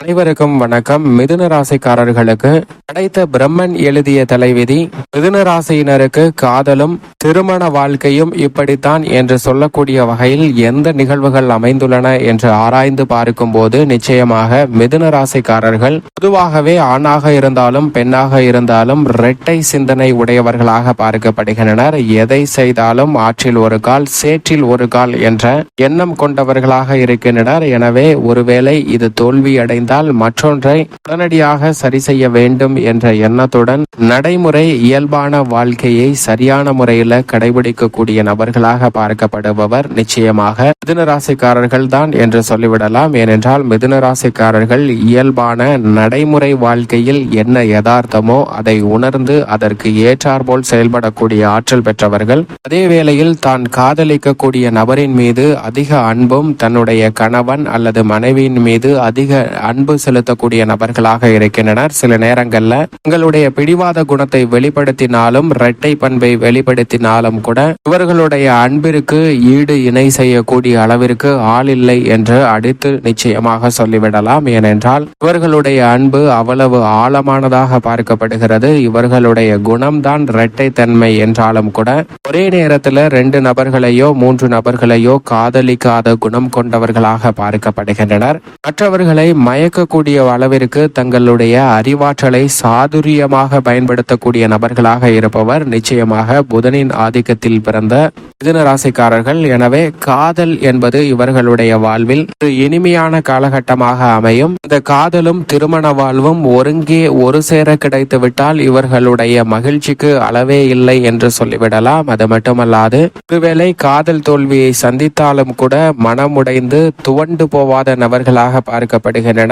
அனைவருக்கும் வணக்கம். மிதுன ராசிக்காரர்களுக்கு கிடைத்த பிரம்மன் எழுதிய தலைவிதி மிதுன ராசியினருக்கு காதலும் திருமண வாழ்க்கையும் இப்படித்தான் என்று சொல்லக்கூடிய வகையில் எந்த நிகழ்வுகள் அமைந்துள்ளன என்று ஆராய்ந்து பார்க்கும்போது நிச்சயமாக மிதுன ராசிக்காரர்கள் பொதுவாகவே ஆணாக இருந்தாலும் பெண்ணாக இருந்தாலும் இரட்டை சிந்தனை உடையவர்களாக பார்க்கப்படுகின்றனர். எதை செய்தாலும் ஆற்றில் ஒரு கால் சேற்றில் ஒரு கால் என்ற எண்ணம் கொண்டவர்களாக இருக்கின்றனர். எனவே ஒருவேளை இது தோல்வி அடைந்தால் மற்றொன்றை உடனடியாக சரி செய்ய வேண்டும் என்ற எண்ணத்துடன் நடைமுறை இயல்பான வாழ்க்கையை சரியான முறையில் கடைபிடிக்கக்கூடிய நபர்களாக பார்க்கப்படுபவர் நிச்சயமாக மிதுன ராசிக்காரர்கள் தான் என்று சொல்லிவிடலாம். ஏனென்றால் மிதுன ராசிக்காரர்கள் இயல்பான நடைமுறை வாழ்க்கையில் என்ன யதார்த்தமோ அதை உணர்ந்து அதற்கு ஏற்றாற்போல் செயல்படக்கூடிய ஆற்றல் பெற்றவர்கள் அதே வேளையில் தான் காதலிக்கக்கூடிய நபரின் மீது அதிக அன்பும் தன்னுடைய கணவன் அல்லது மனைவியின் மீது அதிக அன்பு செலுத்தக்கூடிய நபர்களாக இருக்கின்றனர். சில நேரங்களில் உங்களுடைய பிடிவாத குணத்தை வெளிப்படுத்தினாலும் இரட்டை பண்பை வெளிப்படுத்தினாலும் கூட இவர்களுடைய அன்பிற்கு ஈடு இணை செய்யக்கூடிய அளவிற்கு ஆள் இல்லை என்று அடித்து நிச்சயமாக சொல்லிவிடலாம். ஏனென்றால் இவர்களுடைய அன்பு அவ்வளவு ஆழமானதாக பார்க்கப்படுகிறது. இவர்களுடைய குணம்தான் இரட்டை தன்மை என்றாலும் கூட ஒரே நேரத்தில் ரெண்டு நபர்களையோ மூன்று நபர்களையோ காதலிக்காத குணம் கொண்டவர்களாக பார்க்கப்படுகின்றனர். மற்றவர்களை மய மயக்கக்கூடிய அளவிற்கு தங்களுடைய அறிவாற்றலை சாதுரியமாக பயன்படுத்தக்கூடிய நபர்களாக இருப்பவர் நிச்சயமாக புதனின் ஆதிக்கத்தில் பிறந்த மிதுன ராசிக்காரர்கள் எனவே காதல் என்பது இவர்களுடைய வாழ்வில் ஒரு இனிமையான காலகட்டமாக அமையும். இந்த காதலும் திருமண வாழ்வும் ஒருங்கே ஒரு சேர கிடைத்துவிட்டால் இவர்களுடைய மகிழ்ச்சிக்கு அளவே இல்லை என்று சொல்லிவிடலாம். அது மட்டுமல்லாது ஒருவேளை காதல் தோல்வியை சந்தித்தாலும் கூட மனமுடைந்து துவண்டு போவாத நபர்களாக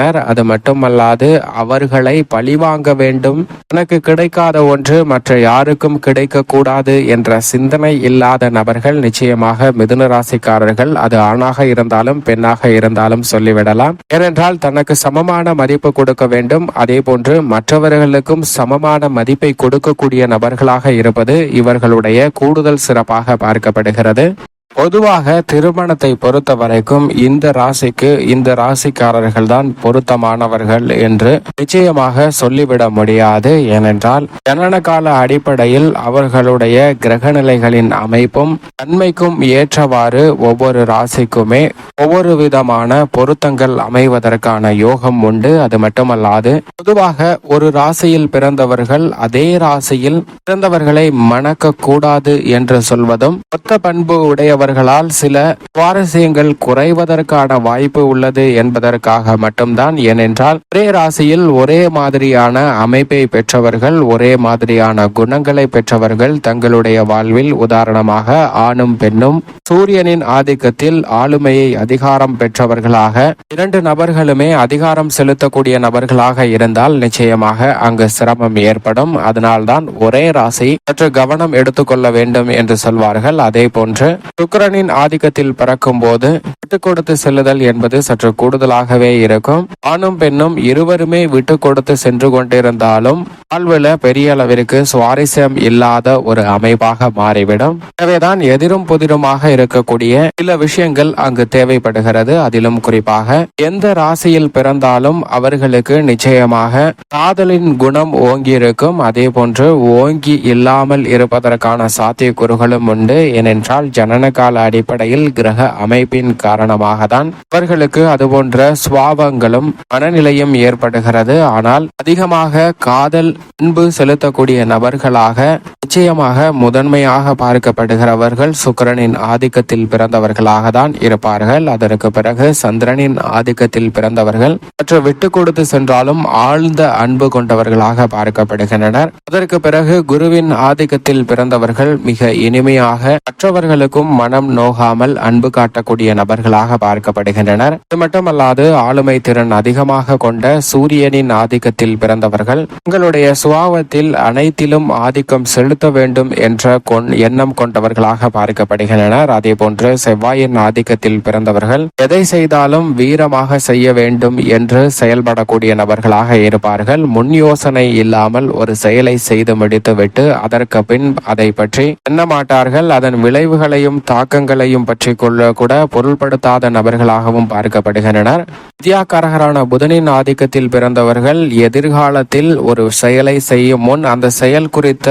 பார்க்கப்படுகின்றனர் அது மட்டுமல்லாது அவர்களை பழிவாங்க வேண்டும். தனக்கு கிடைக்காத ஒன்று மற்ற யாருக்கும் கிடைக்க கூடாது என்ற சிந்தனை இல்லாத நபர்கள் நிச்சயமாக மிதுன ராசிக்காரர்கள். அது ஆணாக இருந்தாலும் பெண்ணாக இருந்தாலும் சொல்லிவிடலாம். ஏனென்றால் தனக்கு சமமான மதிப்பு கொடுக்க வேண்டும். அதே போன்று மற்றவர்களுக்கும் சமமான மதிப்பை கொடுக்கக்கூடிய நபர்களாக இருப்பது இவர்களுடைய கூடுதல் சிறப்பாக பார்க்கப்படுகிறது. பொதுவாக திருமணத்தை பொறுத்த வரைக்கும் இந்த ராசிக்கு இந்த ராசிக்காரர்கள் தான் பொருத்தமானவர்கள் என்று நிச்சயமாக சொல்லிவிட முடியாது. ஏனென்றால் ஜனன கால அடிப்படையில் அவர்களுடைய கிரகநிலைகளின் அமைப்பும் தன்மைக்கும் ஏற்றவாறு ஒவ்வொரு ராசிக்குமே ஒவ்வொரு விதமான பொருத்தங்கள் அமைவதற்கான யோகம் உண்டு. அது மட்டுமல்லாது பொதுவாக ஒரு ராசியில் பிறந்தவர்கள் அதே ராசியில் பிறந்தவர்களை மணக்க கூடாது என்று சொல்வதும் மொத்த பண்பு உடையவர் இருப்பவர்களால் சில சுவாரஸ்யங்கள் குறைவதற்கான வாய்ப்பு உள்ளது என்பதற்காக மட்டும்தான். ஏனென்றால் ஒரே ராசியில் ஒரே மாதிரியான அமைப்பை பெற்றவர்கள் ஒரே மாதிரியான குணங்களை பெற்றவர்கள் தங்களுடைய வாழ்வில் உதாரணமாக ஆணும் பெண்ணும் சூரியனின் ஆதிக்கத்தில் ஆளுமையை அதிகாரம் பெற்றவர்களாக இரண்டு நபர்களுமே அதிகாரம் செலுத்தக்கூடிய நபர்களாக இருந்தால் நிச்சயமாக அங்கு சிரமம் ஏற்படும். அதனால்தான் ஒரே ராசி சற்று கவனம் எடுத்துக்கொள்ள வேண்டும் என்று சொல்வார்கள். அதே போன்று சுக்கரனின் ஆதிக்கத்தில் பறக்கும் போது விட்டு கொடுத்து செல்லுதல் என்பது சற்று கூடுதலாகவே இருக்கும். ஆணும் பெண்ணும் இருவருமே விட்டு கொடுத்து சென்று கொண்டிருந்தாலும் வாழ்வுல பெரிய அளவிற்கு சுவாரஸ்யம் இல்லாத ஒரு அமைப்பாக மாறிவிடும். எனவேதான் எதிரும் புதிருமாக இருக்கக்கூடிய சில விஷயங்கள் அங்கு தேவைப்படுகிறது. அதிலும் குறிப்பாக எந்த ராசியில் பிறந்தாலும் அவர்களுக்கு நிச்சயமாக காதலின் குணம் ஓங்கி இருக்கும் அதே போன்று ஓங்கி இல்லாமல் இருப்பதற்கான சாத்தியக்கூறுகளும் உண்டு. ஏனென்றால் ஜனன கால அடிப்படையில் கிரக அமைப்பின் காரணமாக தான் அவர்களுக்கு அதுபோன்ற சுவாபங்களும் மனநிலையும் ஏற்படுகிறது. ஆனால் அதிகமாக காதல் அன்பு செலுத்தக்கூடிய நபர்களாக நிச்சயமாக முதன்மையாக பார்க்கப்படுகிறவர்கள் சுக்கிரனின் ஆதிக்கத்தில் பிறந்தவர்களாக தான் இருப்பார்கள். அதற்கு பிறகு சந்திரனின் ஆதிக்கத்தில் பிறந்தவர்கள் மற்ற விட்டு கொடுத்து சென்றாலும் ஆழ்ந்த அன்பு கொண்டவர்களாக பார்க்கப்படுகின்றனர். அதற்கு பிறகு குருவின் ஆதிக்கத்தில் பிறந்தவர்கள் மிக இனிமையாக மற்றவர்களுக்கும் மனம் நோகாமல் அன்பு காட்டக்கூடிய நபர்களாக பார்க்கப்படுகின்றனர். இது மட்டுமல்லாது ஆளுமை திறன் அதிகமாக கொண்ட சூரியனின் ஆதிக்கத்தில் பிறந்தவர்கள் உங்களுடைய சுபாவத்தில் அனைத்திலும் ஆதிக்கம் செலுத்த வேண்டும் என்ற கொண் எண்ணம் கொண்டவர்களாக பார்க்கப்படுகின்றனர். அதே போன்று செவ்வாயின் ஆதிக்கத்தில் பிறந்தவர்கள் எதை செய்தாலும் வீரமாக செய்ய வேண்டும் என்று செயல்படக்கூடிய நபர்களாக இருப்பார்கள். முன் யோசனை இல்லாமல் ஒரு செயலை செய்து முடித்துவிட்டு அதற்கு பின் அதை பற்றி எண்ண மாட்டார்கள். அதன் விளைவுகளையும் தாக்கங்களையும் பற்றி கொள்ள கூட பொருள்படுத்தாத நபர்களாகவும் பார்க்கப்படுகின்றனர். வித்யாகாரகரான புதனின் ஆதிக்கத்தில் பிறந்தவர்கள் எதிர்காலத்தில் ஒரு செயல் செய்யும் முன் அந்த செயல் குறித்த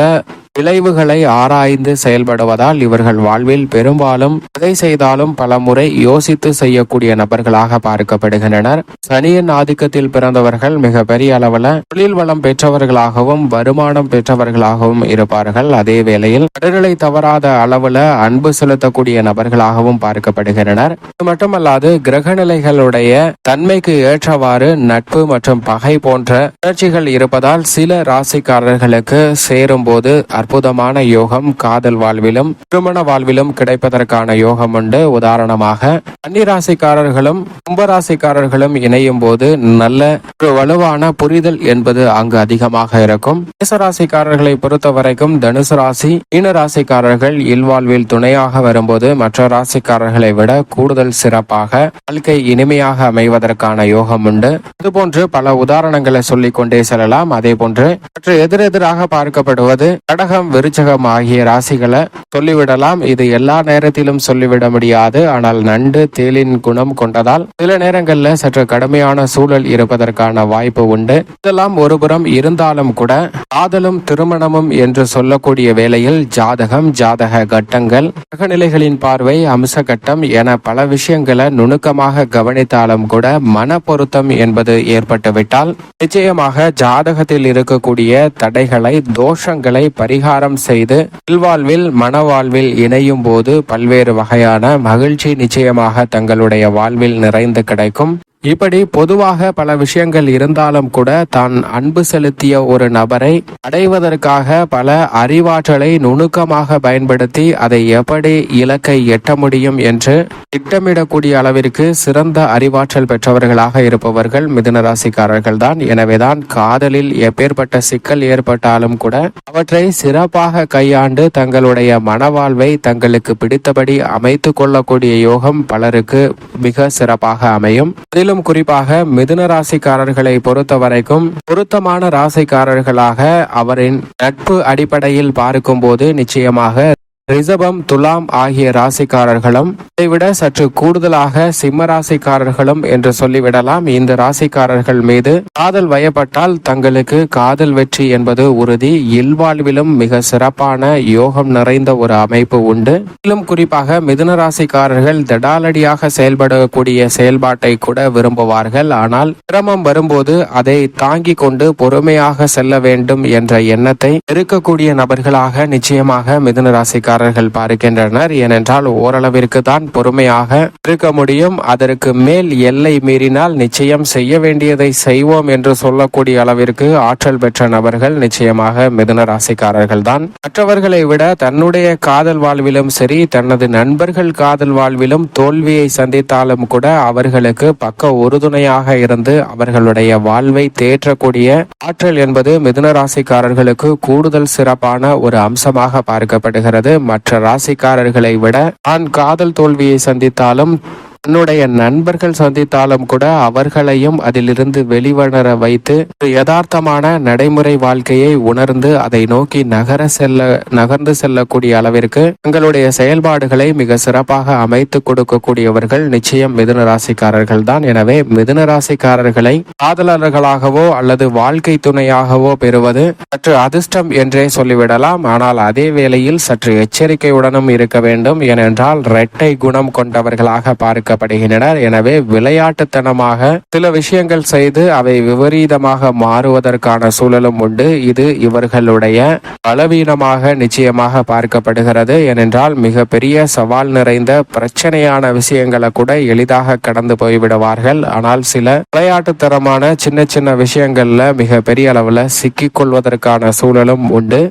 விளைவுகளை ஆராய்ந்து செயல்படுவதால் இவர்கள் வாழ்வில் பெரும்பாலும் எதை செய்தாலும் பல முறை யோசித்து செய்யக்கூடிய நபர்களாக பார்க்கப்படுகின்றனர். சனியின் ஆதிக்கத்தில் பிறந்தவர்கள் மிக பெரிய அளவில் தொழில் வளம் பெற்றவர்களாகவும் வருமானம் பெற்றவர்களாகவும் இருப்பார்கள். அதே வேளையில் கடல்களை தவறாத அளவுல அன்பு செலுத்தக்கூடிய நபர்களாகவும் பார்க்கப்படுகின்றனர். இது மட்டுமல்லாது கிரகநிலைகளுடைய தன்மைக்கு ஏற்றவாறு நட்பு மற்றும் பகை போன்ற உணர்ச்சிகள் இருப்பதால் சில ராசிக்காரர்களுக்கு சேரும் போது அற்புதமான யோகம் காதல் வாழ்விலும் திருமண வாழ்விலும் கிடைப்பதற்கான யோகம் உண்டு. உதாரணமாக கன்னிராசிக்காரர்களும் கும்பராசிக்காரர்களும் இணையும் போது நல்ல ஒரு வலுவான புரிதல் என்பது அங்கு அதிகமாக இருக்கும். மேசராசிக்காரர்களை பொறுத்த வரைக்கும் தனுசு ராசி மீன ராசிக்காரர்கள் இல்வாழ்வில் துணையாக வரும்போது மற்ற ராசிக்காரர்களை விட கூடுதல் சிறப்பாக வாழ்க்கை இனிமையாக அமைவதற்கான யோகம் உண்டு. இதுபோன்று பல உதாரணங்களை சொல்லிக் கொண்டே செல்லலாம். அதே போன்று மற்ற எதிரெதிராக பார்க்கப்படுவது கடக கடகம் விருச்சகம் ஆகிய ராசிகளை சொல்லிவிடலாம். இது எல்லா நேரத்திலும் சொல்லிவிட முடியாது. ஆனால் நண்டு தேலின் குணம் கொண்டதால் சில நேரங்களில் சற்று கடுமையான சூழல் இருப்பதற்கான வாய்ப்பு உண்டு. இதெல்லாம் ஒருபுறம் இருந்தாலும் கூட காதலும் திருமணமும் என்று சொல்லக்கூடிய வேளையில் ஜாதகம் ஜாதக கட்டங்கள் கிரகநிலைகளின் பார்வை அம்ச கட்டம் என பல விஷயங்களை நுணுக்கமாக கவனித்தாலும் கூட மன பொருத்தம் என்பது ஏற்பட்டுவிட்டால் நிச்சயமாக ஜாதகத்தில் இருக்கக்கூடிய தடைகளை தோஷங்களை பரிகாரம் செய்து இல்வாழ்வில் மனவாழ்வில் இணையும் போது பல்வேறு வகையான மகிழ்ச்சி நிச்சயமாக தங்களுடைய வாழ்வில் நிறைந்து கிடைக்கும். இப்படி பொதுவாக பல விஷயங்கள் இருந்தாலும் கூட தான் அன்பு செலுத்திய ஒரு நபரை அடைவதற்காக பல அறிவாற்றலை நுணுக்கமாக பயன்படுத்தி அதை எப்படி இலக்கை எட்ட முடியும் என்று திட்டமிடக்கூடிய அளவிற்கு சிறந்த அறிவாற்றல் பெற்றவர்களாக இருப்பவர்கள் மிதுனராசிக்காரர்கள் தான். எனவேதான் காதலில் எப்பேற்பட்ட சிக்கல் ஏற்பட்டாலும் கூட அவற்றை சிறப்பாக கையாண்டு தங்களுடைய மனவாழ்வை தங்களுக்கு பிடித்தபடி அமைத்து கொள்ளக்கூடிய யோகம் பலருக்கு மிக சிறப்பாக அமையும். அதிலும் குறிப்பாக மிதுன ராசிக்காரர்களை பொறுத்த வரைக்கும் பொருத்தமான ராசிக்காரர்களாக அவரின் நட்பு அடிப்படையில் பார்க்கும்போது நிச்சயமாக ரிஷபம் துலாம் ஆகிய ராசிக்காரர்களும் இதைவிட சற்று கூடுதலாக சிம்ம ராசிக்காரர்களும் என்று சொல்லிவிடலாம். இந்த ராசிக்காரர்கள் மீது காதல் வயப்பட்டால் தங்களுக்கு காதல் வெற்றி என்பது உறுதி. இல்வாழ்விலும் மிக சிறப்பான யோகம் நிறைந்த ஒரு அமைப்பு உண்டு. மேலும் குறிப்பாக மிதுன ராசிக்காரர்கள் திடாலடியாக செயல்படக்கூடிய செயல்பாட்டை கூட விரும்புவார்கள். ஆனால் சிரமம் வரும்போது அதை தாங்கிக் கொண்டு பொறுமையாக செல்ல வேண்டும் என்ற எண்ணத்தை இருக்கக்கூடிய நபர்களாக நிச்சயமாக மிதுன ராசிக்காரர்கள் பார்க்கின்றனர். ஏனென்றால் ஓரளவிற்கு தான் பொறுமையாக இருக்க முடியும். அதற்கு மேல் எல்லை மீறினால் நிச்சயம் செய்ய வேண்டியதை செய்வோம் என்று சொல்லக்கூடிய அளவிற்கு ஆற்றல் பெற்ற நபர்கள் நிச்சயமாக மிதுன ராசிக்காரர்கள் தான். மற்றவர்களை விட தன்னுடைய காதல் வாழ்விலும் சரி தனது நண்பர்கள் காதல் வாழ்விலும் தோல்வியை சந்தித்தாலும் கூட அவர்களுக்கு பக்க உறுதுணையாக இருந்து அவர்களுடைய வாழ்வை தேற்றக்கூடிய ஆற்றல் என்பது மிதுன ராசிக்காரர்களுக்கு கூடுதல் சிறப்பான ஒரு அம்சமாக பார்க்கப்படுகிறது. மற்ற ராசிக்காரர்களை விட தான் காதல் தோல்வியை சந்தித்தாலும் தன்னுடைய நண்பர்கள் சந்தித்தாலும் கூட அவர்களையும் அதிலிருந்து வெளிவணர வைத்து யதார்த்தமான நடைமுறை வாழ்க்கையை உணர்ந்து அதை நோக்கி நகர செல்ல நகர்ந்து செல்லக்கூடிய அளவிற்கு தங்களுடைய செயல்பாடுகளை மிக சிறப்பாக அமைத்து கொடுக்கக்கூடியவர்கள் நிச்சயம் மிதுன ராசிக்காரர்கள் தான் எனவே மிதுன ராசிக்காரர்களை காதலர்களாகவோ அல்லது வாழ்க்கை துணையாகவோ பெறுவது சற்று அதிர்ஷ்டம் என்றே சொல்லிவிடலாம். ஆனால் அதே வேளையில் சற்று எச்சரிக்கையுடனும் இருக்க வேண்டும். ஏனென்றால் இரட்டை குணம் கொண்டவர்களாக பார்க்க வைக்கப்படுகின்றனர் எனவே விளையாட்டுத்தனமாக சில விஷயங்கள் செய்து அவை விபரீதமாக மாறுவதற்கான சூழலும் உண்டு. இது இவர்களுடைய பலவீனமாக நிச்சயமாக பார்க்கப்படுகிறது. ஏனென்றால் மிக பெரிய சவால் நிறைந்த பிரச்சனையான விஷயங்களை கூட எளிதாக கடந்து போய்விடுவார்கள். ஆனால் சில விளையாட்டுத்தனமான சின்ன சின்ன விஷயங்கள்ல மிக பெரிய அளவுல சிக்கிக் கொள்வதற்கான சூழலும் உண்டு.